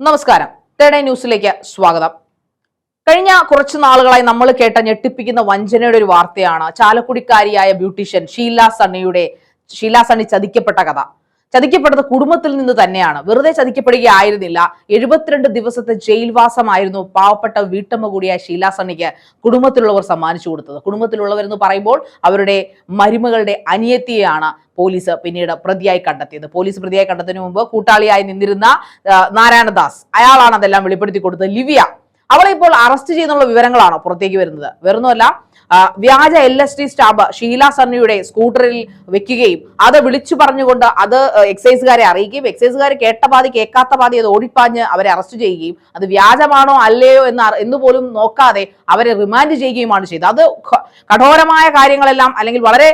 നമസ്കാരം. തേടേ ന്യൂസിലേക്ക് സ്വാഗതം. കഴിഞ്ഞ കുറച്ചു നാളുകളായി നമ്മൾ കേട്ട ഞെട്ടിപ്പിക്കുന്ന വഞ്ചനയുടെ ഒരു വാർത്തയാണ് ചാലക്കുടിക്കാരിയായ ബ്യൂട്ടീഷ്യൻ ഷീല സണ്ണിയുടെ ഷീല സണ്ണി ചതിക്കപ്പെട്ട കഥ. ചതിക്കപ്പെട്ടത് കുടുംബത്തിൽ നിന്ന് തന്നെയാണ്. വെറുതെ ചതിക്കപ്പെടുകയായിരുന്നില്ല. എഴുപത്തിരണ്ട് ദിവസത്തെ ജയിൽവാസമായിരുന്നു പാവപ്പെട്ട വീട്ടമ്മ കൂടിയായ ഷീലാസണ്ണിക്ക് കുടുംബത്തിലുള്ളവർ സമ്മാനിച്ചു കൊടുത്തത്. കുടുംബത്തിലുള്ളവർ എന്ന് പറയുമ്പോൾ അവരുടെ മരുമകളുടെ അനിയത്തിയെയാണ് പോലീസ് പിന്നീട് പ്രതിയായി കണ്ടെത്തിയത്. പോലീസ് പ്രതിയായി കണ്ടെത്തുന്നതിന് മുമ്പ് കൂട്ടാളിയായി നിന്നിരുന്ന നാരായണദാസ്. അയാളാണ് അതെല്ലാം വെളിപ്പെടുത്തി കൊടുത്തത്. ലിവിയ. അവളെ ഇപ്പോൾ അറസ്റ്റ് ചെയ്യുന്നുള്ള വിവരങ്ങളാണ് പുറത്തേക്ക് വരുന്നത്? വേറൊന്നുമല്ല വ്യാജ L S T stamp Sheela സണ്ണിയുടെ സ്കൂട്ടറിൽ വെക്കുകയും അത് വിളിച്ചു പറഞ്ഞുകൊണ്ട് അത് എക്സൈസുകാരെ അറിയിക്കുകയും എക്സൈസുകാർ കേട്ട പാതി കേൾക്കാത്ത പാതി അത് ഓടിപ്പാഞ്ഞ് അവരെ അറസ്റ്റ് ചെയ്യുകയും അത് വ്യാജമാണോ അല്ലയോ എന്ന് എന്ന് പോലും നോക്കാതെ അവരെ റിമാൻഡ് ചെയ്യുകയുമാണ് ചെയ്തത്. അത് കഠോരമായ കാര്യങ്ങളെല്ലാം അല്ലെങ്കിൽ വളരെ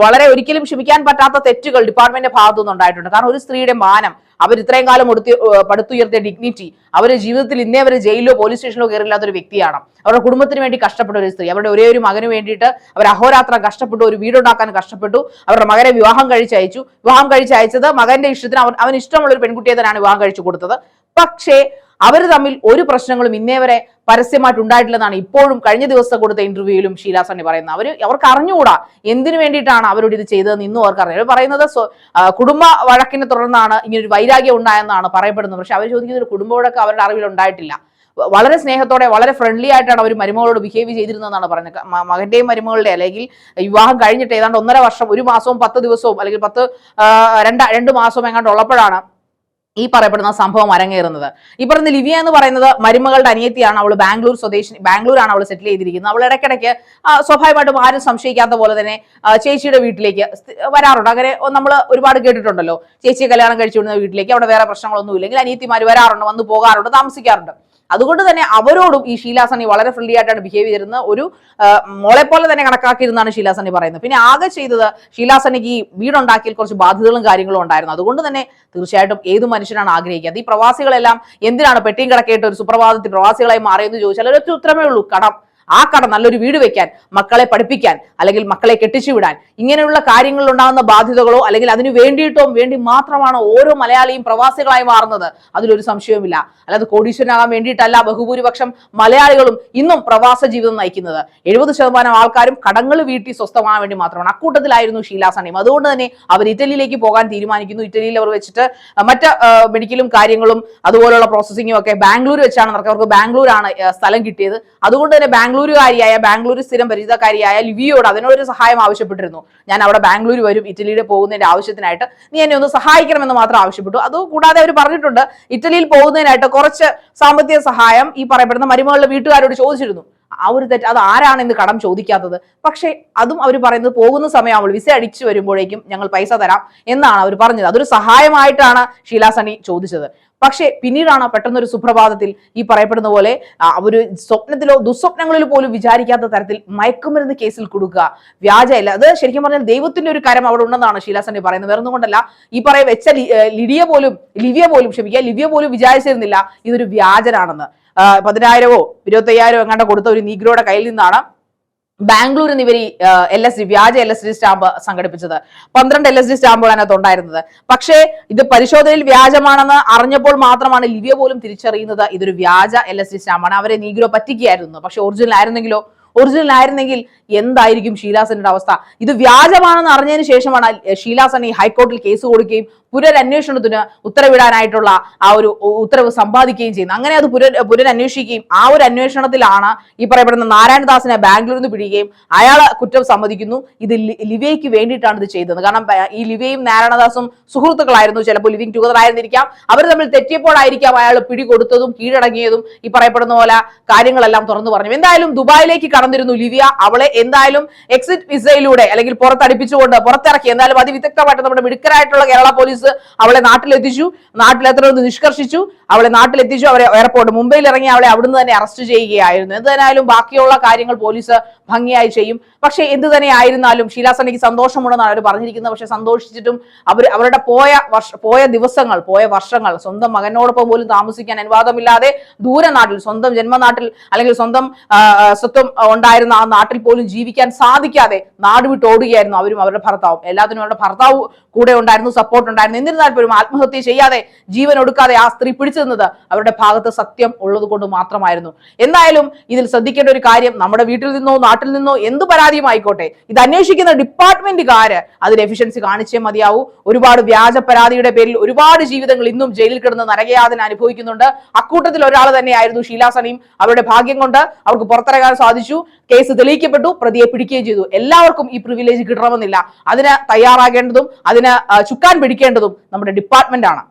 വളരെ ഒരിക്കലും ക്ഷമിക്കാൻ പറ്റാത്ത തെറ്റുകൾ ഡിപ്പാർട്ട്മെന്റിന്റെ ഭാഗത്തുനിന്ന് ഉണ്ടായിട്ടുണ്ട് കാരണം ഒരു സ്ത്രീയുടെ മാനം അവർ ഇത്രയും കാലം ഒടുത്തി ഏഹ് പടുത്തുയർത്തിയ ഡിഗ്നിറ്റി അവരുടെ ജീവിതത്തിൽ ഇന്നേ അവരെ ജയിലിലോ പോലീസ് സ്റ്റേഷനിലോ കയറില്ലാത്ത ഒരു വ്യക്തിയാണ്. അവരുടെ കുടുംബത്തിന് വേണ്ടി കഷ്ടപ്പെട്ട ഒരു സ്ത്രീ. അവരുടെ ഒരേ ഒരു മകന് വേണ്ടിയിട്ട് അവർ അഹോരാത്രം കഷ്ടപ്പെട്ടു ഒരു വീടുണ്ടാക്കാൻ കഷ്ടപ്പെട്ടു. അവരുടെ മകനെ വിവാഹം കഴിച്ചയച്ചു. വിവാഹം കഴിച്ചയച്ചത് മകന്റെ ഇഷ്ടത്തിന് അവൻ ഇഷ്ടമുള്ള ഒരു പെൺകുട്ടിയെ തന്നെയാണ് വിവാഹം കഴിച്ചു കൊടുത്തത്. പക്ഷേ അവർ തമ്മിൽ ഒരു പ്രശ്നങ്ങളും ഇന്നേ വരെ പരസ്യമായിട്ട് ഉണ്ടായിട്ടില്ലെന്നാണ് ഇപ്പോഴും കഴിഞ്ഞ ദിവസം കൊടുത്ത ഇന്റർവ്യൂവിലും ഷീല സണ്ണി പറയുന്നത്. അവർ അവർക്ക് അറിഞ്ഞുകൂടാ എന്തിനു വേണ്ടിയിട്ടാണ് അവരോട് ഇത് ചെയ്തതെന്ന് ഇന്നും അവർക്ക് അറിയാം. അവർ പറയുന്നത് കുടുംബ വഴക്കിനെ തുടർന്നാണ് ഇങ്ങനെ ഒരു വൈരാഗ്യം ഉണ്ടായെന്നാണ് പറയപ്പെടുന്നത്. പക്ഷെ അവർ ചോദിക്കുന്ന ഒരു കുടുംബ വഴക്ക് അവരുടെ അറിവിൽ ഉണ്ടായിട്ടില്ല. വളരെ സ്നേഹത്തോടെ വളരെ ഫ്രണ്ട്ലി ആയിട്ടാണ് അവർ മരുമകളോട് ബിഹേവ് ചെയ്തിരുന്നതെന്നാണ് പറഞ്ഞത് മകന്റെയും മരുമകളുടെ അല്ലെങ്കിൽ വിവാഹം കഴിഞ്ഞിട്ട് ഏതാണ്ട് ഒന്നര വർഷം ഒരു മാസവും പത്ത് ദിവസവും അല്ലെങ്കിൽ പത്ത് രണ്ട് രണ്ട് മാസവും എങ്ങാണ്ട് ഉള്ളപ്പോഴാണ് ഈ പറയപ്പെടുന്ന സംഭവം അരങ്ങേറുന്നത്. ഈ പറയുന്ന ലിവിയ എന്ന് പറയുന്നത് മരുമകളുടെ അനിയത്തിയാണ് അവൾ ബാംഗ്ലൂർ സ്വദേശി ബാംഗ്ലൂരാണ് അവൾ സെറ്റിൽ ചെയ്തിരിക്കുന്നത്. അവൾ ഇടയ്ക്കിടയ്ക്ക് സ്വാഭാവികമായിട്ടും ആരും സംശയിക്കാത്ത പോലെ തന്നെ ചേച്ചിയുടെ വീട്ടിലേക്ക് വരാറുണ്ട്. അങ്ങനെ നമ്മൾ ഒരുപാട് കേട്ടിട്ടുണ്ടല്ലോ. ചേച്ചിയെ കല്യാണം കഴിച്ചു വിടുന്ന വീട്ടിലേക്ക് അവിടെ വേറെ പ്രശ്നങ്ങളൊന്നും ഇല്ലെങ്കിൽ അനിയത്തിമാർ വരാറുണ്ട് വന്ന് പോകാറുണ്ട് താമസിക്കാറുണ്ട്. അതുകൊണ്ട് തന്നെ അവരോടും ഈ ഷീലാസണി വളരെ ഫ്രണ്ട്ലി ആയിട്ടാണ് ബിഹേവ് ചെയ്തിരുന്നത്. ഒരു മോളെ പോലെ തന്നെ കണക്കാക്കിയിരുന്നാണ് ഷീലാസണി പറയുന്നത്. പിന്നെ ആകെ ചെയ്തത് ഷീലാസണിക്ക് ഈ വീടുണ്ടാക്കിയ കുറച്ച് ബാധ്യതകളും കാര്യങ്ങളും ഉണ്ടായിരുന്നു. അതുകൊണ്ട് തന്നെ തീർച്ചയായിട്ടും ഏത് മനുഷ്യനാണ് ആഗ്രഹിക്കുന്നത് ഈ പ്രവാസികളെല്ലാം എന്തിനാണ് പെട്ടിയും കിടക്കേട്ട് ഒരു സുപ്രഭാതത്തിൽ പ്രവാസികളായി മാറിയെന്ന് ചോദിച്ചാൽ ഒരു ഉത്തരമേ ഉള്ളൂ കടം. ആ കട നല്ലൊരു വീട് വെക്കാൻ മക്കളെ പഠിപ്പിക്കാൻ അല്ലെങ്കിൽ മക്കളെ കെട്ടിച്ചു വിടാൻ ഇങ്ങനെയുള്ള കാര്യങ്ങളിൽ ഉണ്ടാകുന്ന ബാധ്യതകളോ അല്ലെങ്കിൽ അതിന് വേണ്ടിയിട്ടോ വേണ്ടി മാത്രമാണ് ഓരോ മലയാളിയും പ്രവാസികളായി മാറുന്നത്? അതിലൊരു സംശയവുമില്ല. അല്ലാതെ കോടീശ്വരനാകാൻ വേണ്ടിയിട്ടല്ല ബഹുഭൂരിപക്ഷം മലയാളികളും ഇന്നും പ്രവാസ ജീവിതം നയിക്കുന്നത്. എഴുപത് ശതമാനം ആൾക്കാരും കടങ്ങൾ വീട്ടി സ്വസ്ഥമാകാൻ വേണ്ടി മാത്രമാണ്. അക്കൂട്ടത്തിലായിരുന്നു ഷീലാ സണിയും അതുകൊണ്ട് തന്നെ അവർ ഇറ്റലിയിലേക്ക് പോകാൻ തീരുമാനിക്കുന്നു. ഇറ്റലിയിൽ അവർ വെച്ചിട്ട് മറ്റ് മെഡിക്കലും കാര്യങ്ങളും അതുപോലുള്ള പ്രോസസ്സിങ്ങും ഒക്കെ ബാംഗ്ലൂർ വെച്ചാണ് നടക്കുക അവർക്ക് ബാംഗ്ലൂരാണ് സ്ഥലം കിട്ടിയത്. അതുകൊണ്ട് തന്നെ ബാംഗ്ലൂരുകാരിയായ ബാംഗ്ലൂർ സ്ഥിരം പരിചിതക്കാരിയായ ലിവിയോട് അതിനോടൊരു സഹായം ആവശ്യപ്പെട്ടിരുന്നു. ഞാൻ അവിടെ ബാംഗ്ലൂർ വരും ഇറ്റലിയിൽ പോകുന്നതിന്റെ ആവശ്യത്തിനായിട്ട്. നീ എന്നെ ഒന്ന് സഹായിക്കണമെന്ന് മാത്രം ആവശ്യപ്പെട്ടു. അത് കൂടാതെ അവർ പറഞ്ഞിട്ടുണ്ട് ഇറ്റലിയിൽ പോകുന്നതിനായിട്ട് കുറച്ച് സാമ്പത്തിക സഹായം ഈ പറയപ്പെടുന്ന മരുമകളുടെ വീട്ടുകാരോട് ചോദിച്ചിരുന്നു. ആ ഒരു തെറ്റ് അത് ആരാണ് ഇന്ന് കടം ചോദിക്കാത്തത്? പക്ഷേ അതും അവർ പറയുന്നത് പോകുന്ന സമയമാവുള്ളൂ വിസ അടിച്ചു വരുമ്പോഴേക്കും ഞങ്ങൾ പൈസ തരാം എന്നാണ് അവർ പറഞ്ഞത്. അതൊരു സഹായമായിട്ടാണ് ഷീലാ സണി ചോദിച്ചത്. പക്ഷേ പിന്നീടാണ് പെട്ടെന്നൊരു സുപ്രഭാതത്തിൽ ഈ പറയപ്പെടുന്ന പോലെ ഒരു സ്വപ്നത്തിലോ ദുസ്വപ്നങ്ങളിലോ പോലും വിചാരിക്കാത്ത തരത്തിൽ മയക്കുമരുന്ന് കേസിൽ കൊടുക്കുക. വ്യാജയല്ല. അത് ശരിക്കും പറഞ്ഞാൽ ദൈവത്തിന്റെ ഒരു കരം അവിടെ ഉണ്ടെന്നാണ് ഷീലാസണി പറയുന്നത്. വേറെ ഈ പറയ വെച്ച ലിഡിയ പോലും ലിവിയ പോലും ക്ഷമിക്കുക ലിവിയ പോലും വിചാരിച്ചിരുന്നില്ല. ഇതൊരു വ്യാജനാണെന്ന്. പതിനായിരമോ ഇരുപത്തയ്യായിരമോ എങ്ങാണ്ട് കൊടുത്ത ഒരു നീഗ്രോയുടെ കയ്യിൽ നിന്നാണ് ബാംഗ്ലൂർ നിന്ന് ഇവർ എൽ എസ് ഡി വ്യാജ എൽ എസ് ഡി സ്റ്റാമ്പ് സംഘടിപ്പിച്ചത്. പന്ത്രണ്ട് എൽ എസ് ഡി സ്റ്റാമ്പുകൾ അതിനകത്ത് ഉണ്ടായിരുന്നത് പക്ഷേ ഇത് പരിശോധനയിൽ വ്യാജമാണെന്ന് അറിഞ്ഞപ്പോൾ മാത്രമാണ് ലിവിയ പോലും തിരിച്ചറിയുന്നത് ഇതൊരു വ്യാജ എൽ എസ് ഡി സ്റ്റാമ്പാണ്. അവരെ നീഗ്രോ പറ്റിക്കുകയായിരുന്നു. പക്ഷെ ഒറിജിനൽ ആയിരുന്നെങ്കിലോ ഒറിജിനൽ ആയിരുന്നെങ്കിൽ എന്തായിരിക്കും ഷീലാസന്റെ അവസ്ഥ? ഇത് വ്യാജമാണെന്ന് അറിഞ്ഞതിന് ശേഷമാണ് ഷീലാസൻ ഈ ഹൈക്കോടതിയിൽ കേസ് കൊടുക്കുകയും പുനരന്വേഷണത്തിന് ഉത്തരവിടാനായിട്ടുള്ള ആ ഒരു ഉത്തരവ് സമ്പാദിക്കുകയും ചെയ്യുന്നത്. അങ്ങനെ അത് പുനർ പുനരന്വേഷിക്കുകയും ആ ഒരു അന്വേഷണത്തിലാണ് ഈ പറയപ്പെടുന്ന നാരായണദാസിനെ ബാംഗ്ലൂരിൽ നിന്ന് പിടിക്കുകയും അയാൾ കുറ്റം സമ്മതിക്കുന്നു. ഇത് ലിവയ്ക്ക് വേണ്ടിയിട്ടാണ് ഇത് ചെയ്തത്. കാരണം ഈ ലിവയും നാരായണദാസും സുഹൃത്തുക്കളായിരുന്നു. ചിലപ്പോൾ ലിവിങ് ടുഗദർ ആയിരുന്നിരിക്കാം. അവർ തമ്മിൽ തെറ്റിയപ്പോഴായിരിക്കാം അയാൾ പിടികൊടുത്തതും കീഴടങ്ങിയതും ഈ പറയപ്പെടുന്ന പോലെ കാര്യങ്ങളെല്ലാം തുറന്നു പറഞ്ഞു. എന്തായാലും ദുബായിലേക്ക് കടന്നിരുന്നു ലിവിയ. അവളെ എന്തായാലും എക്സിറ്റ് വിസയിലൂടെ അല്ലെങ്കിൽ പുറത്തടിപ്പിച്ചുകൊണ്ട് പുറത്തിറക്കി. എന്തായാലും അതിവിദഗ്ധമായിട്ട് നമ്മുടെ മിടുക്കരായിട്ടുള്ള കേരള പോലീസ് അവളെ നാട്ടിലെത്തിച്ചു. നാട്ടിലെത്തണമെന്ന് നിഷ്കർഷിച്ചു. അവളെ നാട്ടിലെത്തിച്ചു. അവരെ എയർപോർട്ട് മുംബൈയിൽ ഇറങ്ങി അവളെ അവിടുന്ന് തന്നെ അറസ്റ്റ് ചെയ്യുകയായിരുന്നു. എന്തായാലും ബാക്കിയുള്ള കാര്യങ്ങൾ പോലീസ് ഭംഗിയായി ചെയ്യും. പക്ഷേ എന്ത് തന്നെ ആയിരുന്നാലും ഷീലാ സണ്ണിക്ക് സന്തോഷമുണ്ടെന്നാണ് അവർ പറഞ്ഞിരിക്കുന്നത്. പക്ഷെ സന്തോഷിച്ചിട്ടും അവർ അവരുടെ പോയ വർഷ പോയ ദിവസങ്ങൾ പോയ വർഷങ്ങൾ സ്വന്തം മകനോടൊപ്പം പോലും താമസിക്കാൻ അനുവാദമില്ലാതെ ദൂരെ നാട്ടിൽ സ്വന്തം ജന്മനാട്ടിൽ അല്ലെങ്കിൽ സ്വന്തം സ്വത്വം ഉണ്ടായിരുന്ന ആ നാട്ടിൽ പോലും ജീവിക്കാൻ സാധിക്കാതെ നാട് വിട്ട് ഓടുകയായിരുന്നു അവരും അവരുടെ ഭർത്താവും. എല്ലാത്തിനും അവരുടെ ഭർത്താവ് കൂടെ ഉണ്ടായിരുന്നു സപ്പോർട്ട് ഉണ്ടായിരുന്നു. എന്നിരുന്നാൽ പോലും ആത്മഹത്യ ചെയ്യാതെ ജീവൻ ഒടുക്കാതെ ആ സ്ത്രീ പിടിച്ചു നിന്നത് അവരുടെ ഭാഗത്ത് സത്യം ഉള്ളത് കൊണ്ട് മാത്രമായിരുന്നു. എന്തായാലും ഇതിൽ ശ്രദ്ധിക്കേണ്ട ഒരു കാര്യം നമ്മുടെ വീട്ടിൽ നിന്നോ നാട്ടിൽ നിന്നോ എന്ത് പരാതിയും ആയിക്കോട്ടെ. ഇത് അന്വേഷിക്കുന്ന ഡിപ്പാർട്ട്മെന്റുകാര് അതിൽ എഫിഷ്യൻസി കാണിച്ചേ മതിയാവൂ. ഒരുപാട് വ്യാജ പരാതിയുടെ പേരിൽ ഒരുപാട് ജീവിതങ്ങൾ ഇന്നും ജയിലിൽ കിടന്ന് നരകയാതന അനുഭവിക്കുന്നുണ്ട്. അക്കൂട്ടത്തിൽ ഒരാൾ തന്നെയായിരുന്നു ഷീലാസണിയും അവരുടെ ഭാഗ്യം കൊണ്ട് അവർക്ക് പുറത്തിറങ്ങാൻ സാധിച്ചു. കേസ് തെളിയിക്കപ്പെട്ടു പ്രതിയെ പിടിക്കുകയും ചെയ്തു. എല്ലാവർക്കും ഈ പ്രിവിലേജ് കിട്ടണമെന്നില്ല. അതിന് തയ്യാറാകേണ്ടതും അതിന് ആ, ചുക്കാൻ പിടിക്കേണ്ടതും നമ്മുടെ ഡിപ്പാർട്ട്മെന്റ് ആണ്